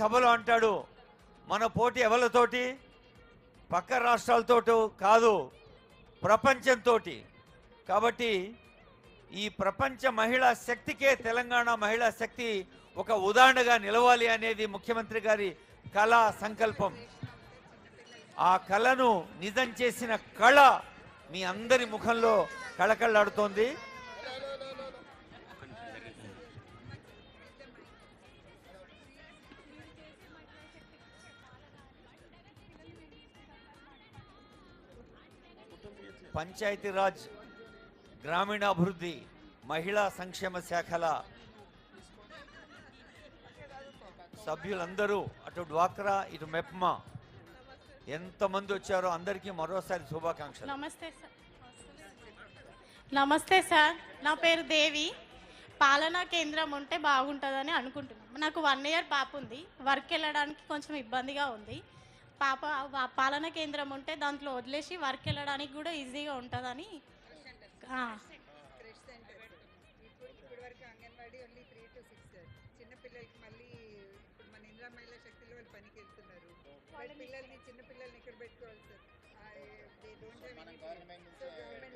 సభలో అంటాడు. మన పోటీ ఎవరితోటి? పక్క రాష్ట్రాలతో కాదు ప్రపంచంతో కాబట్టి ఈ ప్రపంచ మహిళా శక్తికే తెలంగాణ మహిళా శక్తి ఒక ఉదాహరణగా నిలవాలి అనేది ముఖ్యమంత్రి గారి కళ సంకల్పం. ఆ కళను నిజం చేసిన కళ మీ అందరి ముఖంలో కళకళలాడుతోంది. పంచాయతీరాజ్ గ్రామీణాభివృద్ధి మహిళా సంక్షేమ శాఖల సభ్యులందరూ అటు డ్వాక్రా ఇటు మెప్మా ఎంతమంది వచ్చారో అందరికీ మరోసారి శుభాకాంక్షలు. నమస్తే సార్. నమస్తే సార్. నా పేరు దేవి. పాలనా కేంద్రం ఉంటే బాగుంటుందని అనుకుంటున్నాను నాకు వన్ ఇయర్ పాప ఉంది. వర్క్ వెళ్ళడానికి కొంచెం ఇబ్బందిగా ఉంది. పాప పాలనా కేంద్రం ఉంటే దాంట్లో వదిలేసి వర్క్ వెళ్ళడానికి కూడా ఈజీగా ఉంటుందని. ఆ, క్రష్ సెంటర్. ఇప్పుడు ఇప్పటి వరకు anganwadi only three to six చిన్న పిల్లలకి మళ్ళీ ఇప్పుడు మన ఇందిరా మహిళా శక్తిలో వాళ్ళు పనికి వెళ్తున్నారు. వాళ్ళ పిల్లల్ని చిన్న పిల్లల్ని ఇక్కడ పెట్టుకోవాలి సార్? గవర్నమెంట్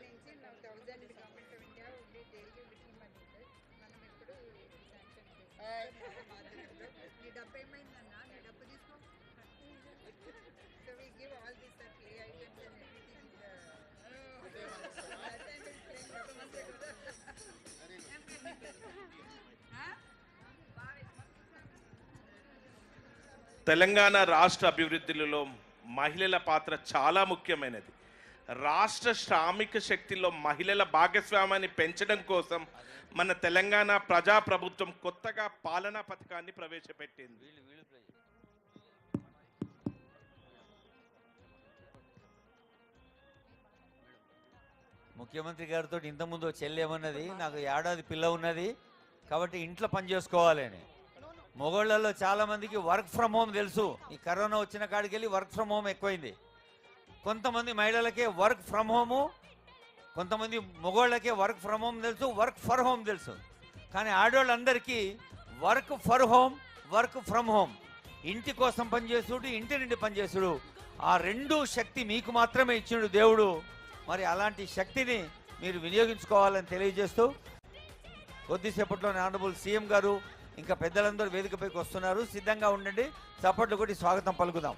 నుంచి నా థౌజండ్ గవర్నమెంట్ ఆఫ్ ఇండియా ఉంది డైలీ విటింగ్ మనీ సార్ మనం ఇప్పుడు శాంక్షన్ తెలంగాణ రాష్ట్ర అభివృద్ధిలో మహిళల పాత్ర చాలా ముఖ్యమైనది. రాష్ట్ర శ్రామిక శక్తిలో మహిళల భాగస్వామ్యాన్ని పెంచడం కోసం మన తెలంగాణ ప్రజాప్రభుత్వం కొత్తగా పాలనా పథకాన్ని ప్రవేశపెట్టింది. ముఖ్యమంత్రి గారితో ఇంతకుముందు చెల్లేమన్నది నాకు ఏడాది పిల్ల ఉన్నది కాబట్టి ఇంట్లో పని చేసుకోవాలని. మొగోళ్ళలో చాలా మందికి వర్క్ ఫ్రమ్ హోమ్ తెలుసు. ఈ కరోనా వచ్చిన కాడికి వెళ్ళి వర్క్ ఫ్రమ్ హోమ్ ఎక్కువైంది. కొంతమంది మహిళలకే వర్క్ ఫ్రమ్ హోము కొంతమంది మొగోళ్ళకే వర్క్ ఫ్రమ్ హోమ్ తెలుసు వర్క్ ఫర్ హోమ్ తెలుసు. కానీ ఆడవాళ్ళందరికీ work for home work from home ఇంటి కోసం పనిచేసుడు ఇంటి నుండి పనిచేసుడు ఆ రెండు శక్తి మీకు మాత్రమే ఇచ్చిండు దేవుడు. మరి అలాంటి శక్తిని మీరు వినియోగించుకోవాలని తెలియజేస్తూ కొద్దిసేపట్లో ఆనరబుల్ సీఎం గారు ఇంకా పెద్దలందరూ వేదికపైకి వస్తున్నారు. సిద్ధంగా ఉండండి. చప్పట్లు కొట్టి స్వాగతం పలుకుదాం.